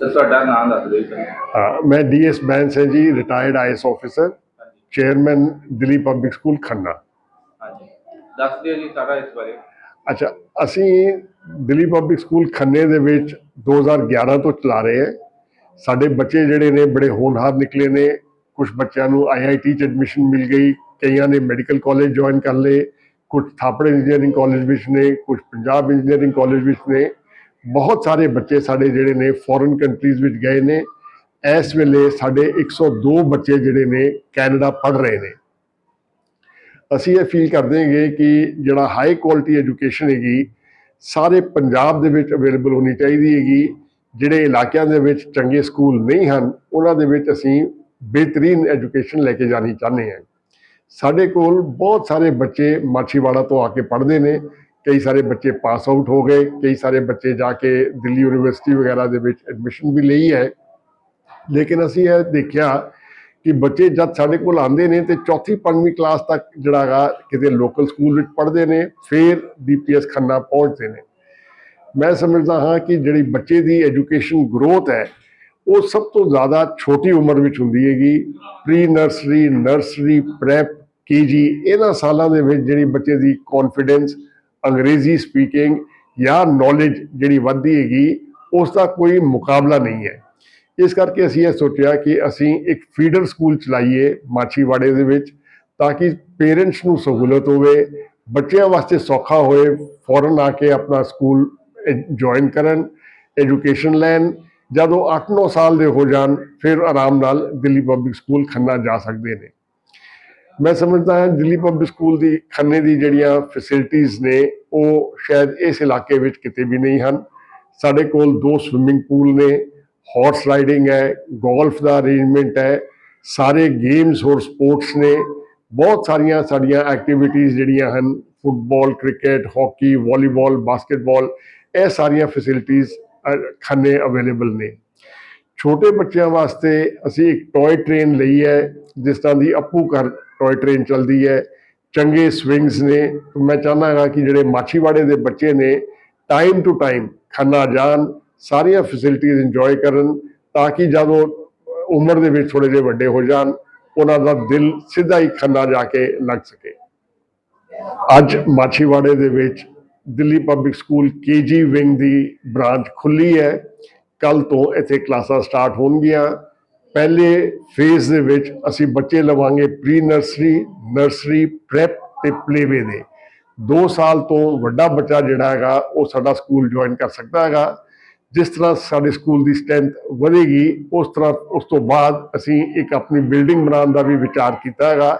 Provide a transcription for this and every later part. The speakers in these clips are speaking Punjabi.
ਤੇ ਤੁਹਾਡਾ ਨਾਮ ਦੱਸ ਦਿਓ ਜੀ ਹਾਂ, ਮੈਂ ਡੀਐਸ ਬੈਂਸ ਹੈ ji retired IAS officer chairman Delhi public school Khanna. ਹਾਂਜੀ। ਦੱਸ ਦਿਓ ਜੀ ਸਾਰਾ ਇਸ ਬਾਰੇ। ਅੱਛਾ ਅਸੀਂ ਦਿੱਲੀ ਪਬਲਿਕ ਸਕੂਲ ਖੰਨੇ ਦੇ ਵਿੱਚ 2011 ਤੋਂ ਚਲਾ ਰਹੇ ਹਾਂ। ਸਾਡੇ ਬੱਚੇ ਜਿਹੜੇ ਨੇ ਬੜੇ ਹੋਣਹਾਰ ਨਿਕਲੇ ਨੇ। ਕੁਝ ਬੱਚਿਆਂ ਨੂੰ ਆਈਆਈਟੀ ਚ ਐਡਮਿਸ਼ਨ ਮਿਲ ਗਈ। ਕਈਆਂ ਨੇ ਮੈਡੀਕਲ ਕਾਲਜ ਜੁਆਇਨ ਕਰ ਲਏ। ਕੁਝ ਥਾਪੜੇ ਇੰਜੀਨੀਅਰਿੰਗ ਕਾਲਜ ਵਿੱਚ ਨੇ ਕੁਝ ਪੰਜਾਬ ਇੰਜੀਨੀਅਰਿੰਗ ਕਾਲਜ ਵਿੱਚ ਨੇ। ਬਹੁਤ ਸਾਰੇ ਬੱਚੇ ਸਾਡੇ ਜਿਹੜੇ ਨੇ ਫੋਰਨ ਕੰਟਰੀਜ਼ ਵਿੱਚ ਗਏ ਨੇ। ਇਸ ਵੇਲੇ ਸਾਡੇ 102 ਬੱਚੇ ਜਿਹੜੇ ਨੇ ਕੈਨੇਡਾ ਪੜ੍ਹ ਰਹੇ ਨੇ। ਅਸੀਂ ਇਹ ਫੀਲ ਕਰਦੇ ਹਾਂਗੇ ਕਿ ਜਿਹੜਾ ਹਾਈ ਕੁਆਲਿਟੀ ਐਜੂਕੇਸ਼ਨ ਹੈਗੀ, ਸਾਰੇ ਪੰਜਾਬ ਦੇ ਵਿੱਚ ਅਵੇਲੇਬਲ ਹੋਣੀ ਚਾਹੀਦੀ ਹੈਗੀ। ਜਿਹੜੇ ਇਲਾਕਿਆਂ ਦੇ ਵਿੱਚ ਚੰਗੇ ਸਕੂਲ ਨਹੀਂ ਹਨ, ਉਹਨਾਂ ਦੇ ਵਿੱਚ ਅਸੀਂ ਬਿਹਤਰੀਨ ਐਜੂਕੇਸ਼ਨ ਲੈ ਕੇ ਜਾਣੀ ਚਾਹੁੰਦੇ ਹਾਂ। ਸਾਡੇ ਕੋਲ ਬਹੁਤ ਸਾਰੇ ਬੱਚੇ ਮਾਛੀਵਾੜਾ ਤੋਂ ਆ ਕੇ ਪੜ੍ਹਦੇ ਨੇ। ਕਈ ਸਾਰੇ ਬੱਚੇ ਪਾਸ ਆਊਟ ਹੋ ਗਏ, ਕਈ ਸਾਰੇ ਬੱਚੇ ਜਾ ਕੇ ਦਿੱਲੀ ਯੂਨੀਵਰਸਿਟੀ ਵਗੈਰਾ ਦੇ ਵਿੱਚ ਐਡਮਿਸ਼ਨ ਵੀ ਲਈ ਹੈ। ਲੇਕਿਨ ਅਸੀਂ ਇਹ ਦੇਖਿਆ ਕਿ ਬੱਚੇ ਜਦ ਸਾਡੇ ਕੋਲ ਆਉਂਦੇ ਨੇ ਤੇ ਚੌਥੀ, ਪੰਜਵੀਂ ਕਲਾਸ ਤੱਕ ਜਿਹੜਾ ਹੈਗਾ ਕਿਤੇ ਲੋਕਲ ਸਕੂਲ ਵਿੱਚ ਪੜ੍ਹਦੇ ਨੇ, ਫਿਰ ਡੀਪੀਐਸ ਖੰਨਾ ਪਹੁੰਚਦੇ ਨੇ। ਮੈਂ ਸਮਝਦਾ ਹਾਂ ਕਿ ਜਿਹੜੀ ਬੱਚੇ ਦੀ ਐਜੂਕੇਸ਼ਨ ਗਰੋਥ ਹੈ, ਉਹ ਸਭ ਤੋਂ ਜ਼ਿਆਦਾ ਛੋਟੀ ਉਮਰ ਵਿੱਚ ਹੁੰਦੀ ਹੈਗੀ। Pre nursery nursery prep KG ਇਹਨਾਂ ਸਾਲਾਂ ਦੇ ਵਿੱਚ ਜਿਹੜੀ ਬੱਚੇ ਦੀ ਕੌਨਫੀਡੈਂਸ ਅੰਗਰੇਜ਼ੀ ਸਪੀਕਿੰਗ ਜਾਂ ਨੌਲੇਜ ਜਿਹੜੀ ਵੱਧਦੀ ਹੈਗੀ ਉਸ ਦਾ ਕੋਈ ਮੁਕਾਬਲਾ ਨਹੀਂ ਹੈ। ਇਸ ਕਰਕੇ ਅਸੀਂ ਇਹ ਸੋਚਿਆ ਕਿ ਅਸੀਂ ਇੱਕ ਫੀਡਰ ਸਕੂਲ ਚਲਾਈਏ ਮਾਛੀਵਾੜੇ ਦੇ ਵਿੱਚ, ਤਾਂ ਕਿ ਪੇਰੈਂਟਸ ਨੂੰ ਸਹੂਲਤ ਹੋਵੇ, ਬੱਚਿਆਂ ਵਾਸਤੇ ਸੌਖਾ ਹੋਏ ਫੌਰਨ ਆ ਕੇ ਆਪਣਾ ਸਕੂਲ ਜੁਆਇਨ ਕਰਨ ਐਜੂਕੇਸ਼ਨ ਲੈਣ, ਜਦੋਂ 8-9 ਸਾਲ ਦੇ ਹੋ ਜਾਣ, ਫਿਰ ਆਰਾਮ ਨਾਲ ਦਿੱਲੀ ਪਬਲਿਕ ਸਕੂਲ ਖੰਨਾ ਜਾ ਸਕਦੇ ਨੇ। ਮੈਂ ਸਮਝਦਾ ਹਾਂ ਦਿੱਲੀ ਪਬਲਿਕ ਸਕੂਲ ਦੀ ਖੰਨੇ ਦੀ ਜਿਹੜੀਆਂ ਫੈਸਿਲਿਟੀਆਂ ਨੇ, ਉਹ ਸ਼ਾਇਦ ਇਸ ਇਲਾਕੇ ਵਿੱਚ ਕਿਤੇ ਵੀ ਨਹੀਂ ਹਨ। ਸਾਡੇ ਕੋਲ ਦੋ ਸਵਿਮਿੰਗ ਪੂਲ ਨੇ ਹਾਰਸ ਰਾਈਡਿੰਗ ਹੈ ਗੋਲਫ ਦਾ ਅਰੇਂਜਮੈਂਟ ਹੈ, ਸਾਰੇ ਗੇਮਸ ਹੋਰ ਸਪੋਰਟਸ ਨੇ, ਬਹੁਤ ਸਾਰੀਆਂ ਸਾਡੀਆਂ ਐਕਟੀਵਿਟੀਆਂ ਜਿਹੜੀਆਂ ਹਨ football cricket hockey volleyball basketball ਇਹ ਸਾਰੀਆਂ ਫੈਸਿਲਿਟੀਆਂ ਖੰਨੇ ਅਵੇਲੇਬਲ ਨੇ। ਛੋਟੇ ਬੱਚਿਆਂ ਵਾਸਤੇ ਅਸੀਂ ਇੱਕ ਟੌਏ ਟ੍ਰੇਨ ਲਈ ਹੈ, ਜਿਸ ਤਰ੍ਹਾਂ ਦੀ ਅੱਪੂ ਘਰ ਟੋਏ ਟ੍ਰੇਨ ਚੱਲਦੀ ਹੈ, ਚੰਗੇ ਸਵਿੰਗਸ ਨੇ। ਮੈਂ ਚਾਹੁੰਦਾ ਹਾਂ ਕਿ ਜਿਹੜੇ ਮਾਛੀਵਾੜੇ ਦੇ ਬੱਚੇ ਨੇ ਟਾਈਮ ਟੂ ਟਾਈਮ ਖੰਨਾ ਜਾਣ, ਸਾਰੀਆਂ ਫੈਸਿਲਿਟੀਆਂ ਇੰਜੋਏ ਕਰਨ, ਤਾਂ ਕਿ ਜਦੋਂ ਉਮਰ ਦੇ ਵਿੱਚ ਥੋੜੇ ਜਿਹੇ ਵੱਡੇ ਹੋ ਜਾਣ, ਉਹਨਾਂ ਦਾ ਦਿਲ ਸਿੱਧਾ ਹੀ ਖੰਨਾ ਜਾ ਕੇ ਲੱਗ ਸਕੇ। ਅੱਜ ਮਾਛੀਵਾੜੇ ਦੇ ਵਿੱਚ Delhi public school KG wing ਦੀ ਬ੍ਰਾਂਚ ਖੁੱਲੀ ਹੈ। ਕੱਲ ਤੋਂ ਇੱਥੇ ਕਲਾਸਾਂ ਸਟਾਰਟ ਹੋਣਗੀਆਂ। ਪਹਿਲੇ ਫੇਜ਼ ਦੇ ਵਿੱਚ ਅਸੀਂ ਬੱਚੇ ਲਵਾਂਗੇ ਪ੍ਰੀ ਨਰਸਰੀ ਨਰਸਰੀ ਪ੍ਰੈਪ ਤੇ ਪਲੇਵੇ ਦੇ। 2 ਸਾਲ ਤੋਂ ਵੱਡਾ ਬੱਚਾ ਜਿਹੜਾ ਹੈਗਾ, ਉਹ ਸਾਡਾ ਸਕੂਲ ਜੁਆਇਨ ਕਰ ਸਕਦਾ ਹੈਗਾ। ਜਿਸ ਤਰ੍ਹਾਂ ਸਾਡੇ ਸਕੂਲ ਦੀ ਸਟਰੈਂਥ ਵਧੇਗੀ, ਉਸ ਤਰ੍ਹਾਂ ਉਸ ਤੋਂ ਬਾਅਦ ਅਸੀਂ ਇੱਕ ਆਪਣੀ ਬਿਲਡਿੰਗ ਬਣਾਉਣ ਦਾ ਵੀ ਵਿਚਾਰ ਕੀਤਾ ਹੈਗਾ।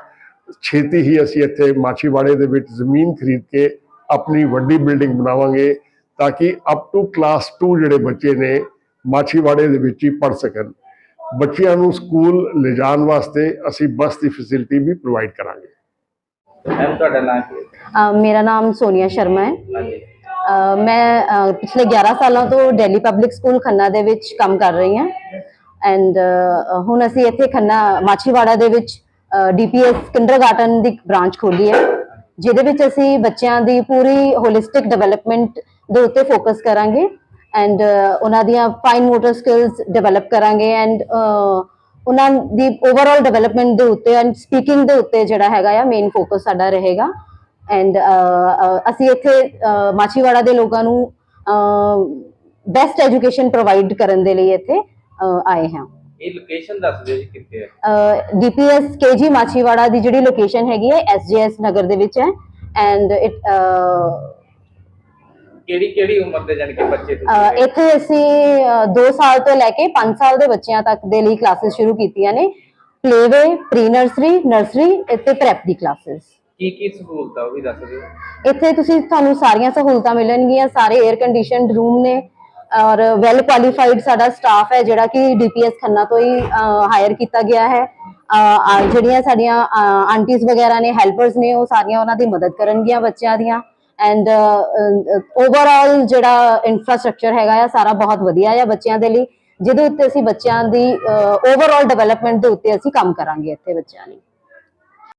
ਛੇਤੀ ਹੀ ਅਸੀਂ ਇੱਥੇ ਮਾਛੀਵਾੜੇ ਦੇ ਵਿੱਚ ਜ਼ਮੀਨ ਖਰੀਦ ਕੇ ਆਪਣੀ ਵੱਡੀ ਬਿਲਡਿੰਗ ਬਣਾਵਾਂਗੇ ਤਾਂ ਕਿ ਅਪ ਟੂ ਕਲਾਸ 2 ਜਿਹੜੇ ਬੱਚੇ ਨੇ, ਮਾਛੀਵਾੜੇ ਦੇ ਵਿੱਚ ਹੀ ਪੜ ਸਕਣ। ਬੱਚਿਆਂ ਨੂੰ ਸਕੂਲ ਲਿਜਾਣ ਵਾਸਤੇ ਅਸੀਂ ਬੱਸ ਦੀ ਫੈਸਿਲਿਟੀ ਵੀ ਪ੍ਰੋਵਾਈਡ ਕਰਾਂਗੇ। ਮੈਮ ਤੁਹਾਡਾ ਨਾਮ ਕੀ ਅ, ਮੇਰਾ ਨਾਮ ਸੋਨੀਆ ਸ਼ਰਮਾ ਹੈ। ਹਾਂਜੀ। ਅ, ਮੈਂ ਅ, ਪਿਛਲੇ 11 ਸਾਲਾਂ ਤੋਂ ਦਿੱਲੀ ਪਬਲਿਕ ਸਕੂਲ ਖੰਨਾ ਦੇ ਵਿੱਚ ਕੰਮ ਕਰ ਰਹੀ ਹਾਂ। ਐਂਡ ਹੁਣ ਅਸੀਂ ਇੱਥੇ ਖੰਨਾ ਮਾਛੀਵਾੜਾ ਦੇ ਵਿੱਚ ਡੀਪੀਐਸ ਕਿੰਡਰਗਾਰਟਨ ਦੀ ਬ੍ਰਾਂਚ ਖੋਲੀ ਹੈ। ਜਿਹਦੇ ਵਿੱਚ ਅਸੀਂ ਬੱਚਿਆਂ ਦੀ ਪੂਰੀ ਹੋਲਿਸਟਿਕ ਡਿਵੈਲਪਮੈਂਟ ਦੇ ਉੱਤੇ ਫੋਕਸ ਕਰਾਂਗੇ। ਐਂਡ ਉਹਨਾਂ ਦੀਆਂ ਫਾਈਨ ਮੋਟਰ ਸਕਿੱਲਸ ਡਿਵੈਲਪ ਕਰਾਂਗੇ ਐਂਡ ਉਹਨਾਂ ਦੀ ਓਵਰਆਲ ਡਿਵੈਲਪਮੈਂਟ ਦੇ ਉੱਤੇ ਐਂਡ ਸਪੀਕਿੰਗ ਦੇ ਉੱਤੇ ਜਿਹੜਾ ਹੈਗਾ ਆ ਮੇਨ ਫੋਕਸ ਸਾਡਾ ਰਹੇਗਾ। ਐਂਡ ਅਸੀਂ ਇੱਥੇ ਮਾਛੀਵਾੜਾ ਦੇ ਲੋਕਾਂ ਨੂੰ ਬੈਸਟ ਐਜੂਕੇਸ਼ਨ ਪ੍ਰੋਵਾਈਡ ਕਰਨ ਦੇ ਲਈ ਇੱਥੇ ਆਏ ਹਾਂ। ਇਹ ਲੋਕੇਸ਼ਨ ਦੱਸ ਦਿਓ ਜੀ ਕਿੱਥੇ ਹੈ ਡੀਪੀਐਸ ਕੇਜੀ ਮਾਛੀਵਾੜਾ ਦੀ ਜਿਹੜੀ ਲੋਕੇਸ਼ਨ ਹੈਗੀ ਹੈ ਐਸਜੀਐਸ ਨਗਰ ਦੇ ਵਿੱਚ ਹੈ। ਐਂਡ ਇਟ ਕਿਹੜੀ ਕਿਹੜੀ ਉਮਰ ਦੇ ਜਾਨ ਕਿ ਬੱਚੇ ਤੁਸੀਂ? ਇੱਥੇ ਅਸੀਂ 2 ਸਾਲ ਤੋਂ ਲੈ ਕੇ 5 ਸਾਲ ਦੇ ਬੱਚਿਆਂ ਤੱਕ ਦੇ ਲਈ ਕਲਾਸਿਸ ਸ਼ੁਰੂ ਕੀਤੀਆਂ ਨੇ। ਪਲੇਵੇ ਪ੍ਰੀ ਨਰਸਰੀ ਨਰਸਰੀ ਅਤੇ ਪ੍ਰੈਪ ਦੀ ਕਲਾਸਿਸ। ਕੀ ਕੀ ਸਹੂਲਤਾਂ ਉਹ ਵੀ ਦੱਸ ਦਿਓ। ਇੱਥੇ ਤੁਸੀਂ ਤੁਹਾਨੂੰ ਸਾਰੀਆਂ ਸਹੂਲਤਾਂ ਮਿਲਣਗੀਆਂ ਸਾਰੇ 에ਅਰ ਕੰਡੀਸ਼ਨਡ ਰੂਮ ਨੇ। ਔਰ ਵੈਲ ਕੁਆਲੀਫਾਈਡ ਸਾਡਾ ਸਟਾਫ ਹੈ ਜਿਹੜਾ ਕਿ ਡੀਪੀਐਸ ਖੰਨਾ ਤੋਂ ਹੀ ਹਾਇਰ ਕੀਤਾ ਗਿਆ ਹੈ। ਜਿਹੜੀਆਂ ਸਾਡੀਆਂ ਆਂਟੀਜ਼ ਵਗੈਰਾ ਨੇ ਹੈਲਪਰਸ ਨੇ ਉਹ ਸਾਰੀਆਂ ਉਹਨਾਂ ਦੀ ਮਦਦ ਕਰਨਗੀਆਂ ਬੱਚਿਆਂ ਦੀਆਂ। ਐਂਡ ਓਵਰਆਲ uh, uh, ਜਿਹੜਾ ਇਨਫਰਾਸਟ੍ਰਕਚਰ ਹੈਗਾ ਆ, ਸਾਰਾ ਬਹੁਤ ਵਧੀਆ ਆ ਬੱਚਿਆਂ ਦੇ ਲਈ। ਜਿਹਦੇ ਉੱਤੇ ਅਸੀਂ ਬੱਚਿਆਂ ਦੀ uh, ਓਵਰਆਲ ਡਿਵੈਲਪਮੈਂਟ ਦੇ ਉੱਤੇ ਅਸੀਂ ਕੰਮ ਕਰਾਂਗੇ ਇੱਥੇ ਬੱਚਿਆਂ ਲਈ।